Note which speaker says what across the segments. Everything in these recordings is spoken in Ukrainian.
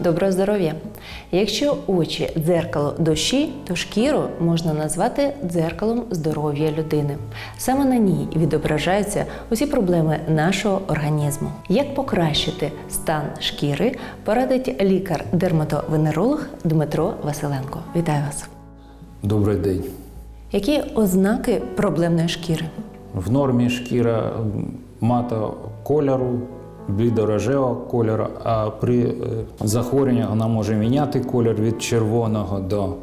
Speaker 1: доброго здоров'я. Якщо очі дзеркало душі, то шкіру можна назвати дзеркалом здоров'я людини. Саме на ній відображаються усі проблеми нашого організму. Як покращити стан шкіри, порадить лікар-дерматовенеролог Дмитро Василенко. Вітаю вас!
Speaker 2: Добрий день.
Speaker 1: Які ознаки проблемної шкіри?
Speaker 2: В нормі шкіра мата кольору, блідорожевого кольору, а при е, захворюванні вона може міняти колір від червоного до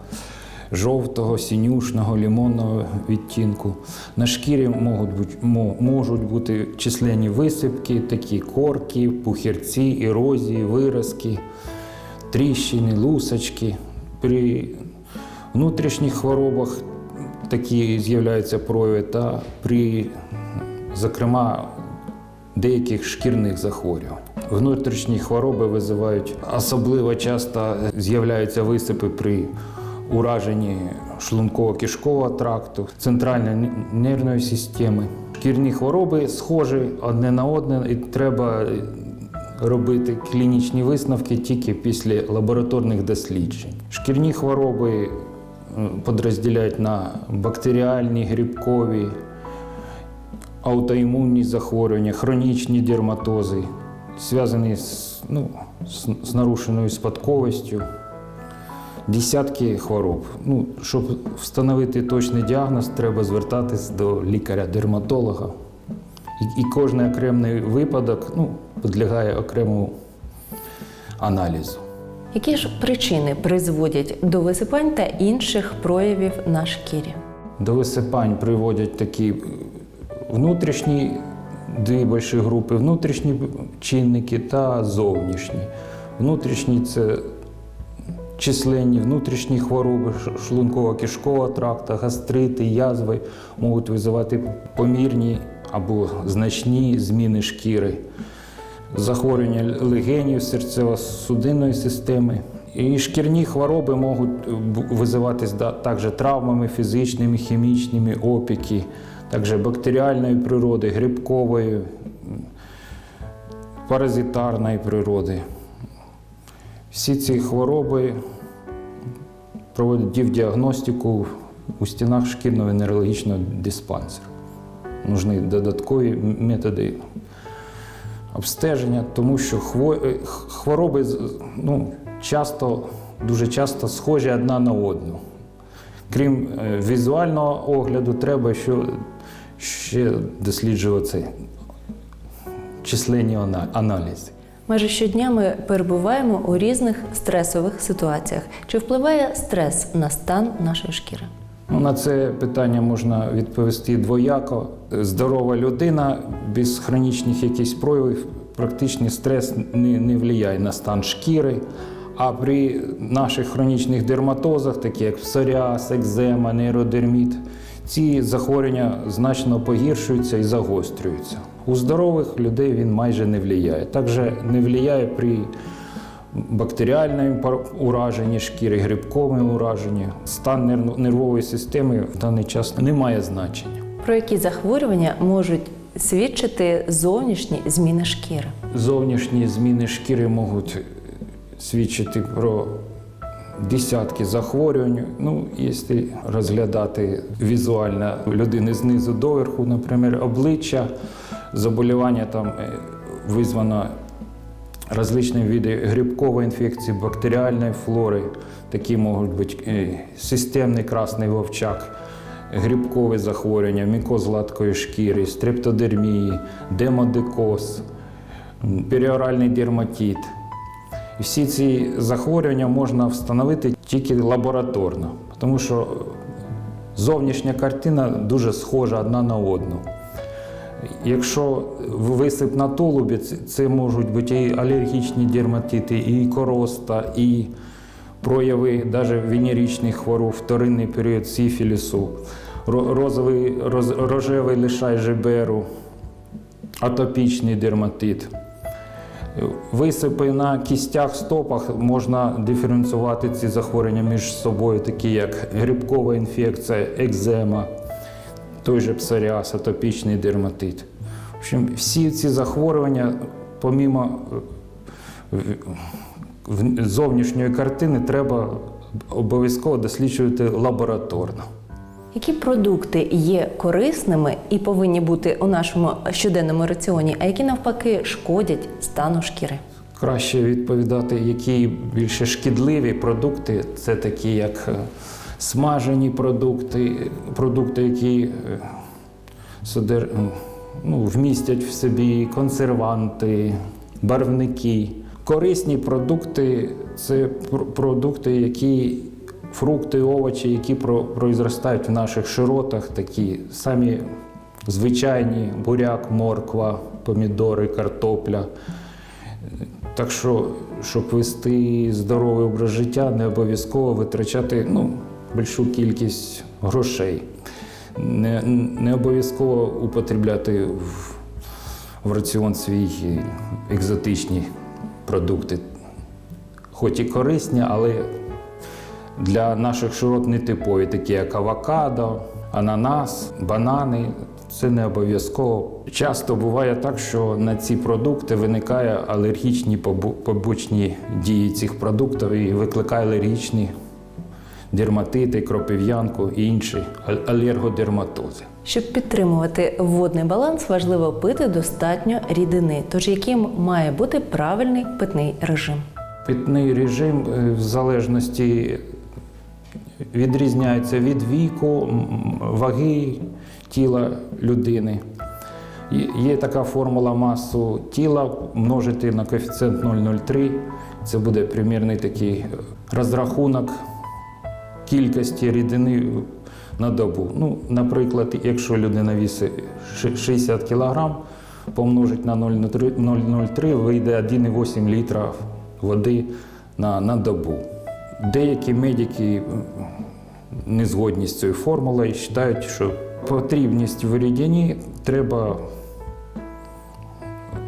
Speaker 2: жовтого, синюшного, лимонного відтінку. На шкірі можуть бути, можуть бути численні висипки, такі корки, пухірці, ерозії, виразки, тріщини, лусочки. При внутрішніх хворобах такі з'являються прояви та при, зокрема, деяких шкірних захворювань. Внутрішні хвороби визивають особливо часто з'являються висипи при ураженні шлунково-кишкового тракту, центральної нервної системи. Шкірні хвороби схожі одне на одне, і треба робити клінічні висновки тільки після лабораторних досліджень. Шкірні хвороби подрозділяють на бактеріальні, грибкові, аутоімунні захворювання, хронічні дерматози, зв'язані з, ну, з, з нарушеною спадковістю. Десятки хвороб. Ну, щоб встановити точний діагноз, треба звертатись до лікаря-дерматолога. І, і кожен окремий випадок ну, підлягає окремому аналізу.
Speaker 1: Які ж причини призводять до висипань та інших проявів на шкірі?
Speaker 2: До висипань приводять такі внутрішні дві великі групи, внутрішні чинники та зовнішні. Внутрішні це численні внутрішні хвороби шлунково-кишкового тракта, гастрити, язви можуть визивати помірні або значні зміни шкіри, захворювання легенів серцево-судинної системи. І шкірні хвороби можуть да- також травмами фізичними, хімічними, опіки, також бактеріальної природи, грибкової, паразитарної природи. Всі ці хвороби проводять діагностику у стінах шкірно-венерологічного диспансеру. Нужні додаткові методи обстеження, тому що е, хвороби ну, часто, дуже часто схожі одна на одну. Крім е, візуального огляду, треба що, ще досліджувати численні ана- аналізи.
Speaker 1: Майже щодня ми перебуваємо у різних стресових ситуаціях. Чи впливає стрес на стан нашої шкіри?
Speaker 2: Ну, на це питання можна відповісти двояко. Здорова людина без хронічних якихось проявів, практичний стрес не, не впливає на стан шкіри. А при наших хронічних дерматозах, такі як псоріаз, екзема, нейродерміт, ці захворювання значно погіршуються і загострюються. У здорових людей він майже не впливає. Також не впливає при бактеріальному ураженні шкіри, грибковому ураженні. Стан нерв- нервової системи в даний час не має значення.
Speaker 1: Про які захворювання можуть свідчити зовнішні зміни шкіри?
Speaker 2: Зовнішні зміни шкіри можуть свідчити про десятки захворювань. Ну, якщо розглядати візуально людини знизу доверху, наприклад, обличчя, заболівання там е, визвано различні види грибкової інфекції, бактеріальної флори, такі можуть бути е, системний красний вовчак, грибкові захворювання, мікоз гладкої шкіри, стрептодермії, демодикоз, періоральний дерматит. Всі ці захворювання можна встановити тільки лабораторно, тому що зовнішня картина дуже схожа одна на одну. Якщо висип на тулубі, це- можуть бути і алергічні дерматити, і короста, і прояви навіть венеричних хвороб, вторинний період сифілісу, ро- розовий, роз, рожевий лишай жеберу, атопічний дерматит. Висипи на кістях, стопах можна диференціювати ці захворювання між собою, такі як грибкова інфекція, екзема, той же псоріаз, атопічний дерматит. В общем, всі ці захворювання, помімо е, зовнішньої картини треба обов'язково досліджувати лабораторно.
Speaker 1: Які продукти є корисними і повинні бути у нашому щоденному раціоні, а які навпаки шкодять стану шкіри?
Speaker 2: Краще відповідати, які більше шкідливі продукти це такі, як е, смажені продукти, продукти, які е, ну, вмістять в собі консерванти, барвники. Корисні продукти це пр- продукти, які фрукти, овочі, які про- произростають в наших широтах, такі самі звичайні буряк, морква, помідори, картопля. Так що, щоб вести здоровий образ життя, не обов'язково витрачати ну, більшу кількість грошей. Не, не обов'язково употребляти в, в раціон свій екзотичні продукти. Хоч і корисні, але для наших широт нетипові, такі як авокадо, ананас, банани. Це не обов'язково. Часто буває так, що на ці продукти виникає алергічні побочні дії цих продуктів і викликає алергічні дерматити, кропив'янку і інші алергодерматози.
Speaker 1: Щоб підтримувати водний баланс, важливо пити достатньо рідини, тож яким має бути правильний питний режим.
Speaker 2: Питний режим е, в залежності відрізняється від віку, ваги тіла людини. Є- така формула масу тіла множити на коефіцієнт 0,03. Це буде примірний такий е, розрахунок кількості рідини на добу. Ну, наприклад, якщо людина вісить 60 кг, помножить на 0,03 0,03, вийде 1,8 літра води на, на добу. Деякі медики не згодні з цією формулою і вважають, що потрібність в рідині треба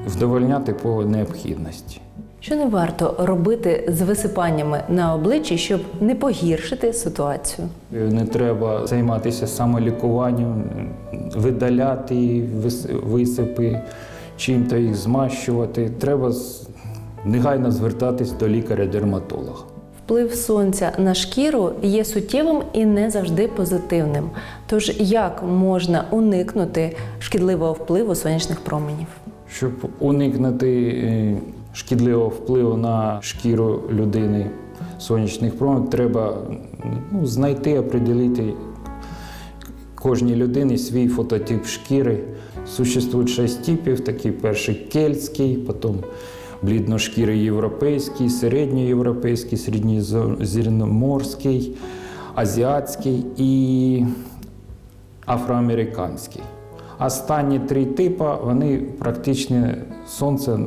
Speaker 2: вдовольняти по необхідності.
Speaker 1: Що не варто робити з висипаннями на обличчі, щоб не погіршити ситуацію?
Speaker 2: Не треба займатися самолікуванням, видаляти висипи, чим-то їх змащувати. Треба негайно звертатись до лікаря-дерматолога.
Speaker 1: Вплив сонця на шкіру є суттєвим і не завжди позитивним. Тож як можна уникнути шкідливого впливу сонячних променів?
Speaker 2: Щоб уникнути е, шкідливого впливу на шкіру людини сонячних променів, треба ну, знайти, определити кожній людині свій фототип шкіри. Существують шість типів: такий перший кельтський, потім блідношкірий європейський, середньоєвропейський, середньоземноморський, азіатський і афроамериканський. Останні три типи вони практично сонце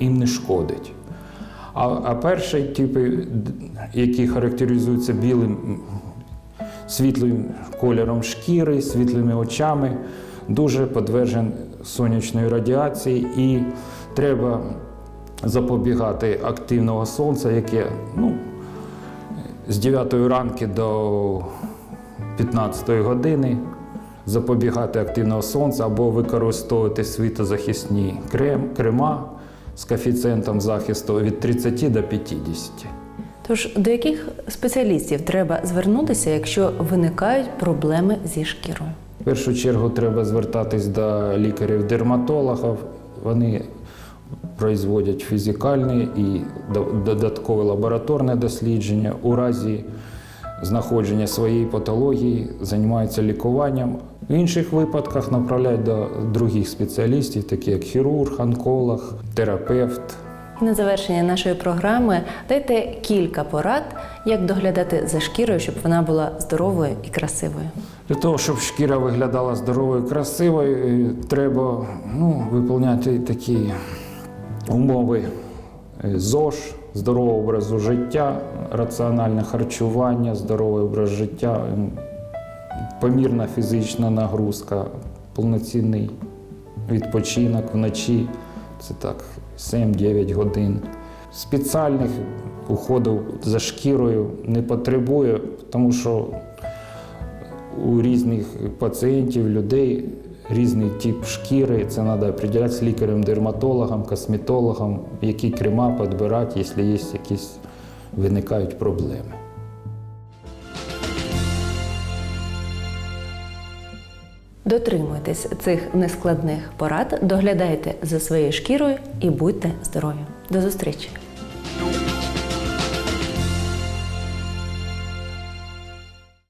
Speaker 2: їм не шкодить. А, а перший тип, який характеризується білим світлим кольором шкіри, світлими очами, дуже подвержен сонячної радіації і треба запобігати активного сонця, яке ну, з 9 ранки до 15 години запобігати активного сонця або використовувати світозахисні крем, крема з коефіцієнтом захисту від 30 до 50.
Speaker 1: Тож до яких спеціалістів треба звернутися, якщо виникають проблеми зі шкірою?
Speaker 2: В першу чергу треба звертатись до лікарів-дерматологів. Вони производять фізикальне і до- додаткове лабораторне дослідження. У разі знаходження своєї патології займаються лікуванням. В інших випадках направляють до других спеціалістів, такі як хірург, онколог, терапевт.
Speaker 1: На завершення нашої програми дайте кілька порад, як доглядати за шкірою, щоб вона була здоровою і красивою.
Speaker 2: Для того, щоб шкіра виглядала здоровою, красивою, е, треба ну, виконувати такі умови е, ЗОЖ, здорового образу життя, раціональне харчування, здоровий образ життя, помірна фізична нагрузка, повноцінний відпочинок вночі. Це так 7-9 годин. Спеціальних уходів за шкірою не потребує, тому що у різних пацієнтів, людей різний тип шкіри. Це треба определяти з лікарем-дерматологом, косметологом, які крема підбирати, якщо є якісь виникають проблеми.
Speaker 1: Дотримуйтесь цих нескладних порад, доглядайте за своєю шкірою і будьте здорові. До зустрічі!